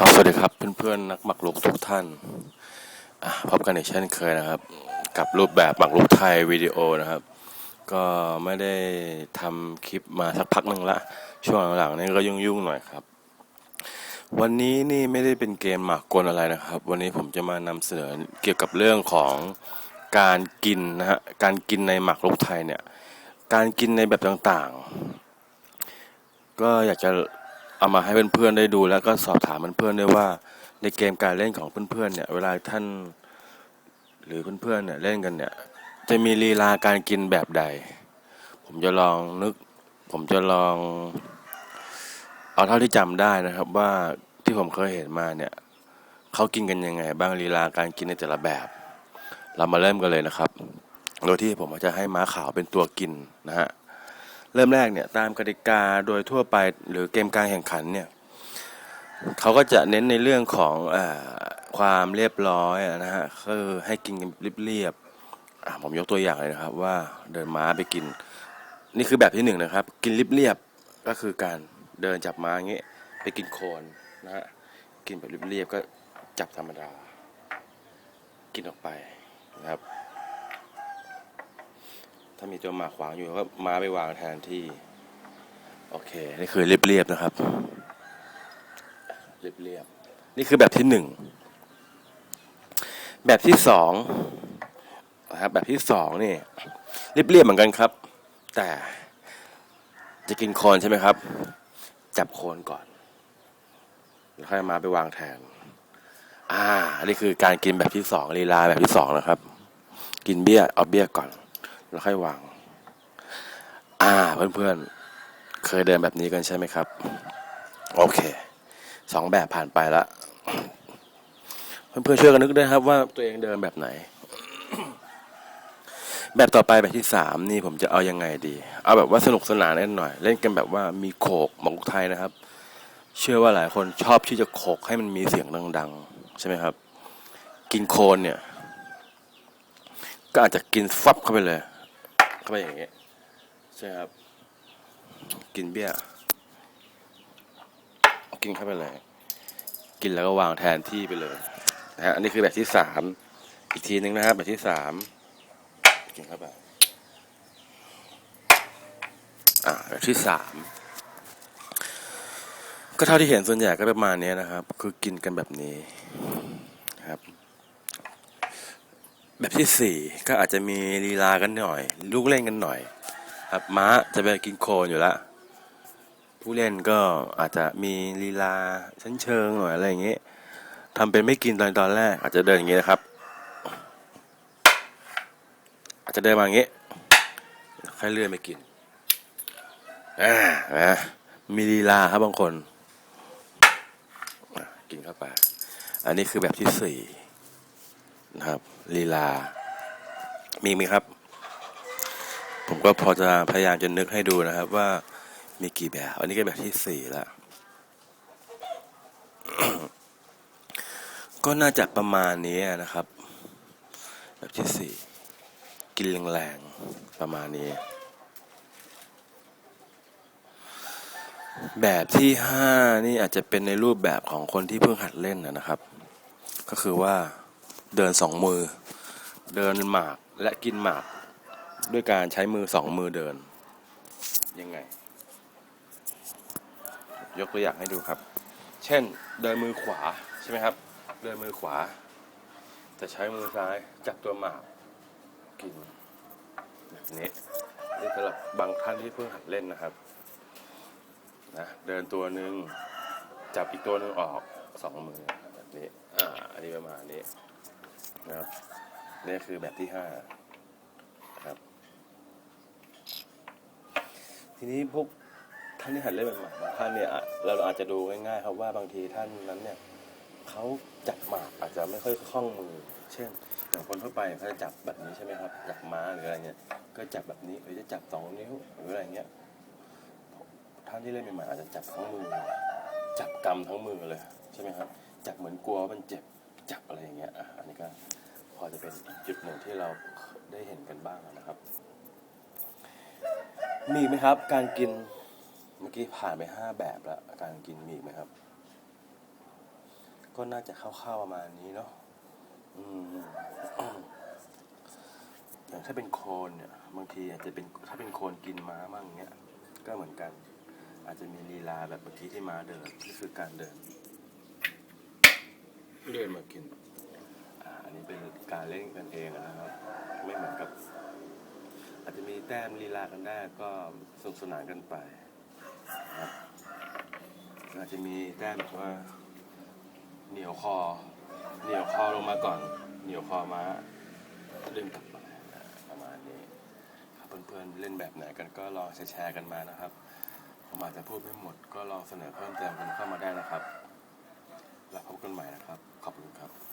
ครับสวัสดีครับเพื่อนๆนักหมักลุกทุกท่านพบกันอีกเช่นเคยนะครับ กับรูปแบบหมักลุกไทยวิดีโอนะครับ ก็ไม่ได้ทำคลิปมาสักพักหนึ่งละช่วงหลังๆนี่ก็ยุ่งๆหน่อยครับ วันนี้นี่ไม่ได้เป็นเกมหมากกลอะไรนะครับ วันนี้ผมจะมานำเสนอเกี่ยวกับเรื่องของการกินนะฮะการกินในหมักลุกไทยเนี่ยการกินในแบบต่างๆ ก็อยากจะ เอามาให้เพื่อนๆได้ดู แล้วก็สอบถามเพื่อนๆด้วยว่า ในเกมการเล่นของเพื่อนๆเนี่ย เวลาท่าน หรือเพื่อนๆเนี่ยเล่นกันเนี่ย จะมีลีลาการกินแบบใด ผมจะลองนึก ผมจะลอง เอาเท่าที่จำได้นะครับว่าที่ผมเคยเห็นมาเนี่ยเขากินกันยังไง บ้างลีลาการกินในแต่ละแบบ เรามาเริ่มกันเลยนะครับ โดยที่ผมจะให้ม้าขาวเป็นตัวกินนะฮะ เริ่มแรกเนี่ยตามกติกาโดยทั่วไปหรือเกมการแข่งขันเนี่ยเขาก็จะเน้นในเรื่องของอความเรียบร้อยนะฮะคือให้กินเรียบๆผมยกตัวอย่างเลยนะครับ ว่าเดินม้าไปกิน นี่คือแบบที่หนึ่งนะครับ กินเรียบๆก็คือการเดินจับม้าอย่างเงี้ยไปกินโคนนะฮะกินแบบเรียบๆก็จับธรรมดา กินออกไปนะครับ ถ้ามีตัวหมากขวางอยู่ก็มาไปวางแทนที่ โอเค นี่คือเรียบๆนะครับ เรียบๆ นี่คือแบบที่หนึ่ง แบบที่สองนะครับ แบบที่สองนี่เรียบๆเหมือนกันครับ แต่จะกินโคนใช่ไหมครับ จับโคนก่อน แล้วค่อยมาไปวางแทน อ่า นี่คือการกินแบบที่สองลีลาแบบที่สองนะครับ กินเบี้ย เอาเบี้ยก่อน แล้วค่อยวาง อ่าเพื่อนๆ เคยเดินแบบนี้กันใช่ไหมครับ โอเคสองแบบผ่านไปละเพื่อนๆช่วยกันนึกด้วยครับว่าตัวเองเดินแบบไหน แบบต่อไปแบบที่สามนี่ผมจะเอายังไงดี เอาแบบว่าสนุกสนานเล่นหน่อย เล่นกันแบบว่ามีโขกหมกไทยนะครับ เชื่อว่าหลายคนชอบที่จะโขกให้มันมีเสียงดังๆ ใช่ไหมครับ กินโคนเนี่ย ก็อาจจะกินฟับเข้าไปเลย เข้าไปอย่างเงี้ยใช่ครับ กินเบี้ย กินเข้าไปเลย กินแล้วก็วางแทนที่ไปเลยนะฮะอันนี้คือแบบที่สามอีกทีนึงนะครับแบบที่สามกินเข้าไปอ่าแบบที่สามก็เท่าที่เห็นส่วนใหญ่ก็ประมาณนี้นะครับ คือกินกันแบบนี้ครับ แบบที่สี่ก็อาจจะมีลีลากันหน่อย ลูกเล่นกันหน่อย ครับม้าจะไปกินโคลนอยู่ล้วผู้เล่นก็อาจจะมีลีลาชั้นเชิงหน่อยอะไรอย่างเงี้ยทำเป็นไม่กินตอนตอนแรก อาจจะเดินอย่างเงี้ยนะครับ อาจจะเดินมาอย่างเงี้ยค่อยเลื่อนไปกินอ่านะมีลีลาครับบางคนกินเข้าไป อันนี้คือแบบที่สี่ นะครับลีลา มีไหมครับ ผมก็พอจะพยายามจะนึกให้ดูนะครับว่ามีกี่แบบ อันนี้ก็แบบที่สี่แล้วก็น่าจะประมาณนี้นะครับ แบบที่สี่กินแรงๆประมาณนี้ แบบที่ห้านี่อาจจะเป็นในรูปแบบของคนที่เพิ่งหัดเล่นนะครับ ก็คือว่า เดินสองมือ เดินหมากและกินหมาก ด้วยการใช้มือสองมือเดิน ยังไง ยกตัวอย่างให้ดูครับ เช่นเดินมือขวาใช่ไหมครับ เดินมือขวา จะใช้มือซ้ายจับตัวหมากกินแบบนี้นี่สำหรับบางท่านที่เพิ่งหัดเล่นนะครับนะเดินตัวหนึ่งจับอีกตัวหนึ่งออกสองมือแบบนี้อ่าอันนี้ประมาณนี้ นะนี่คือแบบที่ห้าครับ ทีนี้พวกท่านที่หัดเล่นใหม่ๆบางท่านเนี่ยเราอาจจะดูง่ายๆครับว่าบางทีท่านนั้นเนี่ยเขาจับหมากอาจจะไม่ค่อยคล่องมือ เช่นอย่างคนทั่วไปเขาจะจับแบบนี้ใช่ไหมครับจับม้าหรืออะไรเงี้ยก็จับแบบนี้หรือจะจับสองนิ้วหรืออะไรเงี้ยท่านที่เล่นใหม่ๆอาจจะจับทั้งมือ จับกำทั้งมือเลยใช่ไหมครับจับเหมือนกลัวมันเจ็บ จับอะไรอย่างเงี้ยอะอันนี้ก็พอจะเป็นอีกจุดหนึ่งที่เราได้เห็นกันบ้างนะครับ มีไหมครับ การกินเมื่อกี้ผ่านไปห้าแบบแล้วการกินมีอีกไหมครับ ก็น่าจะคร่าวๆประมาณนี้เนาะอืมอย่างถ้าเป็นโคนเนี่ยบางทีอาจจะเป็นถ้าเป็นโคนกินม้ามั่งเนี้ยก็เหมือนกัน อาจจะมีลีลาแบบเมื่อกี้ที่ม้าเดินนี่คือการเดิน เดินมากิน อ่าอันนี้เป็นการเล่นกันเองนะครับ ไม่เหมือนกับ อาจจะมีแต้มลีลากันได้ก็สนุกสนานกันไปนะครับอาจจะมีแต้มแบบว่า เหนียวคอ เหนียวคอลงมาก่อน เหนียวคอมาดึงกลับมาอ่าประมาณนี้ครับเพื่อนๆเล่นแบบไหนกันก็ลองแชร์ๆกันมานะครับ ผมอาจจะพูดไม่หมดก็ลองเสนอเพิ่มเติมกันเข้ามาได้นะครับ แล้วพบกันใหม่นะครับ ขอบคุณครับ